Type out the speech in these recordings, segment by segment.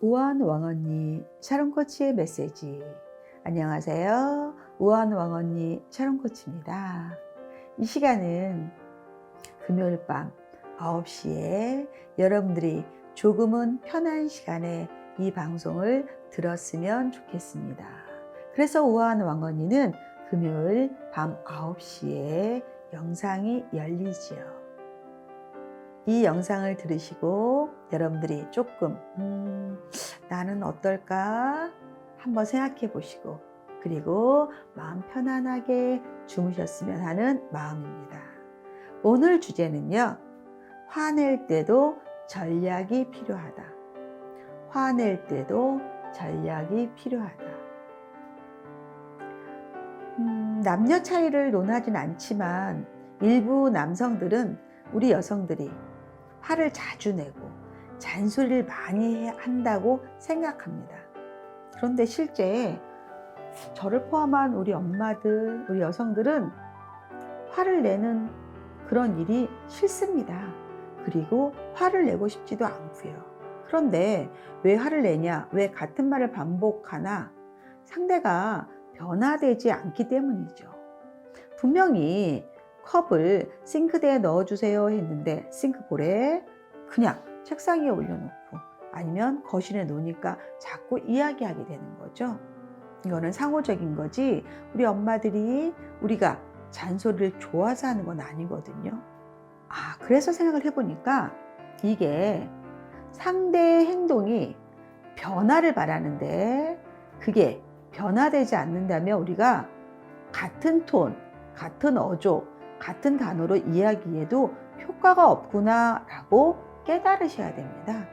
우한 왕언니 샤론코치의 메시지. 안녕하세요. 우한 왕언니 샤론코치입니다. 이 시간은 금요일 밤 9시에 여러분들이 조금은 편한 시간에 이 방송을 들었으면 좋겠습니다. 그래서 우한 왕언니는 금요일 밤 9시에 영상이 열리지요. 이 영상을 들으시고 여러분들이 조금 음, 나는 어떨까 한번 생각해 보시고 그리고 마음 편안하게 주무셨으면 하는 마음입니다. 오늘 주제는요. 화낼 때도 전략이 필요하다. 화낼 때도 전략이 필요하다. 음, 남녀 차이를 논하진 않지만 일부 남성들은 우리 여성들이 화를 자주 내고 잔소리를 많이 한다고 생각합니다. 그런데 실제 저를 포함한 우리 엄마들, 우리 여성들은 화를 내는 그런 일이 싫습니다. 그리고 화를 내고 싶지도 않고요. 그런데 왜 화를 내냐? 왜 같은 말을 반복하나? 상대가 변화되지 않기 때문이죠. 분명히 컵을 싱크대에 넣어주세요 했는데 싱크볼에 그냥 책상 위에 올려놓고 아니면 거실에 놓으니까 자꾸 이야기하게 되는 거죠. 이거는 상호적인 거지 우리 엄마들이 우리가 잔소리를 좋아서 하는 건 아니거든요. 아, 그래서 생각을 해보니까 이게 상대의 행동이 변화를 바라는데 그게 변화되지 않는다면 우리가 같은 톤, 같은 어조, 같은 단어로 이야기해도 효과가 없구나 라고 깨달으셔야 됩니다.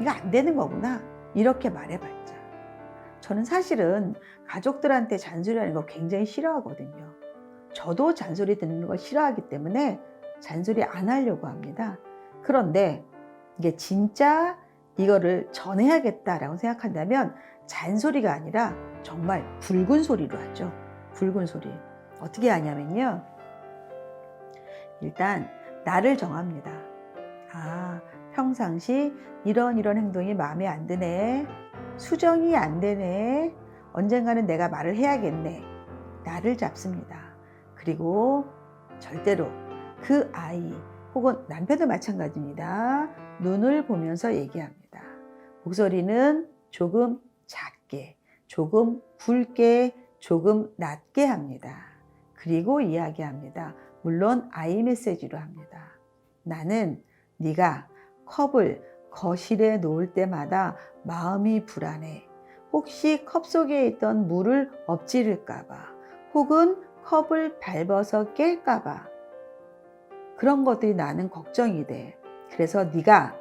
이거 안 되는 거구나. 이렇게 말해봤자. 저는 사실은 가족들한테 잔소리하는 거 굉장히 싫어하거든요. 저도 잔소리 듣는 걸 싫어하기 때문에 잔소리 안 하려고 합니다. 그런데 이게 진짜 이거를 전해야겠다라고 생각한다면 잔소리가 아니라 정말 굵은 소리로 하죠. 굵은 소리. 어떻게 하냐면요. 일단 나를 정합니다. 아, 평상시 이런 이런 행동이 마음에 안 드네. 수정이 안 되네. 언젠가는 내가 말을 해야겠네. 나를 잡습니다. 그리고 절대로 그 아이 혹은 남편도 마찬가지입니다. 눈을 보면서 얘기합니다. 목소리는 조금 작게, 조금 굵게, 조금 낮게 합니다. 그리고 이야기합니다. 물론 아이 메시지로 합니다. 나는 네가 컵을 거실에 놓을 때마다 마음이 불안해. 혹시 컵 속에 있던 물을 엎지를까봐, 혹은 컵을 밟아서 깰까봐. 그런 것들이 나는 걱정이 돼. 그래서 네가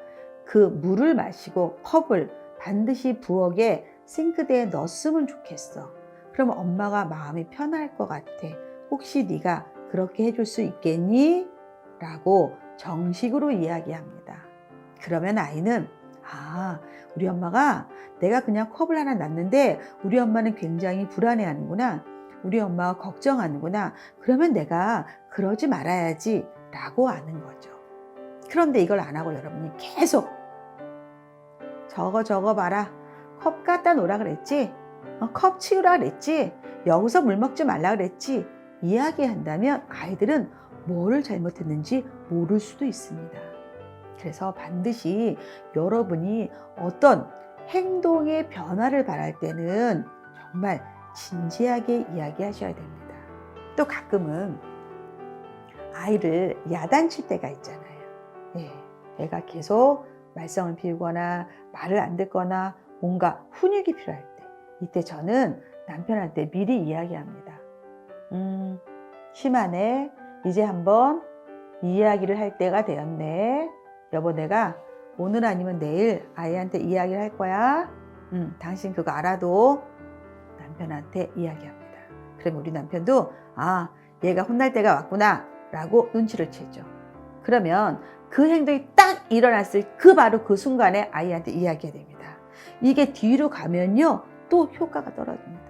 그 물을 마시고 컵을 반드시 부엌에 싱크대에 넣었으면 좋겠어. 그럼 엄마가 마음이 편할 것 같아. 혹시 네가 그렇게 해줄 수 있겠니? 라고 정식으로 이야기합니다. 그러면 아이는 아, 우리 엄마가 내가 그냥 컵을 하나 놨는데 우리 엄마는 굉장히 불안해 하는구나. 우리 엄마가 걱정하는구나. 그러면 내가 그러지 말아야지 라고 아는 거죠. 그런데 이걸 안 하고 여러분이 계속 저거 저거 봐라. 컵 갖다 놓으라 그랬지? 어, 컵 치우라 그랬지? 여기서 물 먹지 말라 그랬지? 이야기한다면 아이들은 뭐를 잘못했는지 모를 수도 있습니다. 그래서 반드시 여러분이 어떤 행동의 변화를 바랄 때는 정말 진지하게 이야기하셔야 됩니다. 또 가끔은 아이를 야단칠 때가 있잖아요. 예, 애가 계속 말썽을 피우거나 말을 안 듣거나 뭔가 훈육이 필요할 때 이때 저는 남편한테 미리 이야기합니다. 음, 심하네. 이제 한번 이야기를 할 때가 되었네. 여보, 내가 오늘 아니면 내일 아이한테 이야기를 할 거야. 음, 당신 그거 알아도 남편한테 이야기합니다. 그러면 우리 남편도 아, 얘가 혼날 때가 왔구나. 라고 눈치를 채죠. 그러면 그 행동이 딱 일어났을 그 바로 그 순간에 아이한테 이야기해야 됩니다. 이게 뒤로 가면요, 또 효과가 떨어집니다.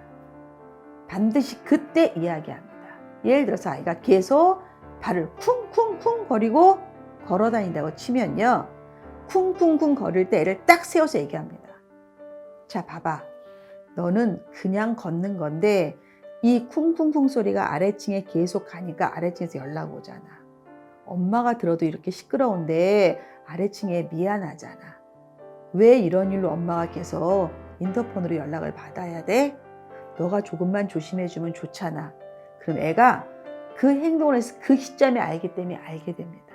반드시 그때 이야기합니다. 예를 들어서 아이가 계속 발을 쿵쿵쿵 거리고 걸어 다닌다고 치면요. 쿵쿵쿵 거릴 때 애를 딱 세워서 얘기합니다. 자, 봐봐. 너는 그냥 걷는 건데 이 쿵쿵쿵 소리가 아래층에 계속 가니까 아래층에서 연락 오잖아. 엄마가 들어도 이렇게 시끄러운데 아래층에 미안하잖아. 왜 이런 일로 엄마가 계속 인터폰으로 연락을 받아야 돼? 너가 조금만 조심해주면 좋잖아. 그럼 애가 그 행동을 해서 그 시점에 알기 때문에 알게 됩니다.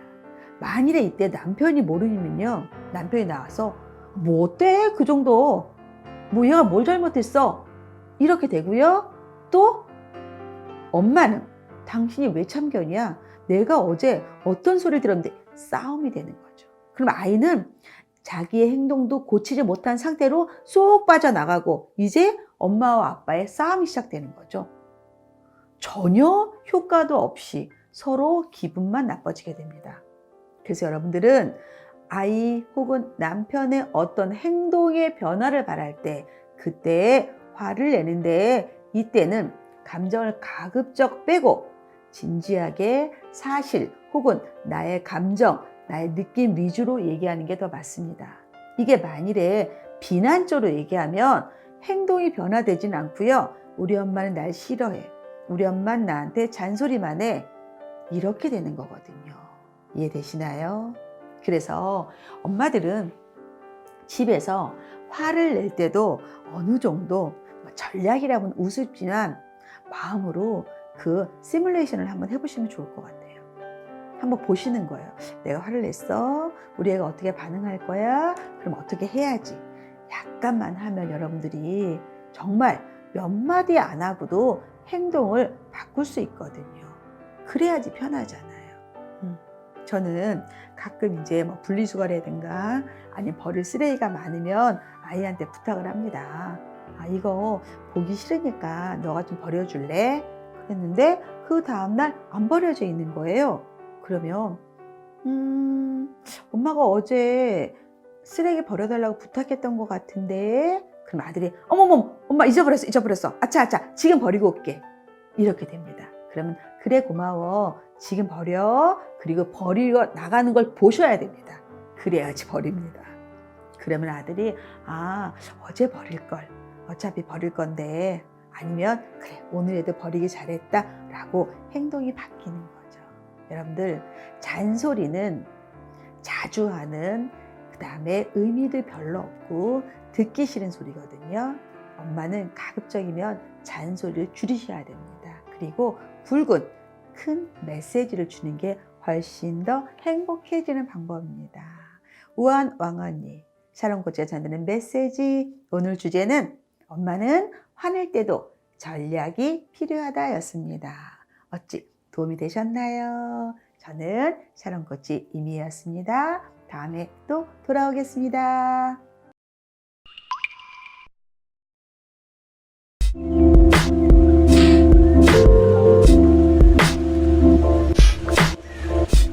만일에 이때 남편이 모르면요. 남편이 나와서 뭐 어때? 그 정도. 뭐 얘가 뭘 잘못했어? 이렇게 되고요. 또 엄마는 당신이 왜 참견이야? 내가 어제 어떤 소리를 들었는데 싸움이 되는 거죠. 그럼 아이는 자기의 행동도 고치지 못한 상태로 쏙 빠져나가고 이제 엄마와 아빠의 싸움이 시작되는 거죠. 전혀 효과도 없이 서로 기분만 나빠지게 됩니다. 그래서 여러분들은 아이 혹은 남편의 어떤 행동의 변화를 바랄 때 그때 화를 내는데 이때는 감정을 가급적 빼고 진지하게 사실 혹은 나의 감정, 나의 느낌 위주로 얘기하는 게 더 맞습니다. 이게 만일에 비난적으로 얘기하면 행동이 변화되진 않고요. 우리 엄마는 날 싫어해. 우리 엄마는 나한테 잔소리만 해. 이렇게 되는 거거든요. 이해되시나요? 그래서 엄마들은 집에서 화를 낼 때도 어느 정도 뭐 전략이라면 우습지만 마음으로 그 시뮬레이션을 한번 해보시면 좋을 것 같아요. 한번 보시는 거예요. 내가 화를 냈어. 우리 애가 어떻게 반응할 거야? 그럼 어떻게 해야지? 약간만 하면 여러분들이 정말 몇 마디 안 하고도 행동을 바꿀 수 있거든요. 그래야지 편하잖아요. 음. 저는 가끔 이제 뭐 분리수거라든가 아니면 버릴 쓰레기가 많으면 아이한테 부탁을 합니다. 아, 이거 보기 싫으니까 너가 좀 버려줄래? 그랬는데 그 다음날 안 버려져 있는 거예요. 그러면, 음, 엄마가 어제 쓰레기 버려달라고 부탁했던 것 같은데, 그럼 아들이, 어머머, 엄마 잊어버렸어, 잊어버렸어. 아차, 아차, 지금 버리고 올게. 이렇게 됩니다. 그러면, 그래, 고마워. 지금 버려. 그리고 버리고 나가는 걸 보셔야 됩니다. 그래야지 버립니다. 그러면 아들이, 아, 어제 버릴 걸. 어차피 버릴 건데, 아니면, 그래, 오늘에도 버리기 잘했다. 라고 행동이 바뀌는 거죠. 여러분들, 잔소리는 자주 하는 그 다음에 의미도 별로 없고 듣기 싫은 소리거든요. 엄마는 가급적이면 잔소리를 줄이셔야 됩니다. 그리고 굵은 큰 메시지를 주는 게 훨씬 더 행복해지는 방법입니다. 우한 왕언니, 샤론코치가 전하는 메시지, 오늘 주제는 엄마는 화낼 때도 전략이 필요하다였습니다. 어찌 도움이 되셨나요? 저는 샤론코치 이미였습니다. 다음에 또 돌아오겠습니다.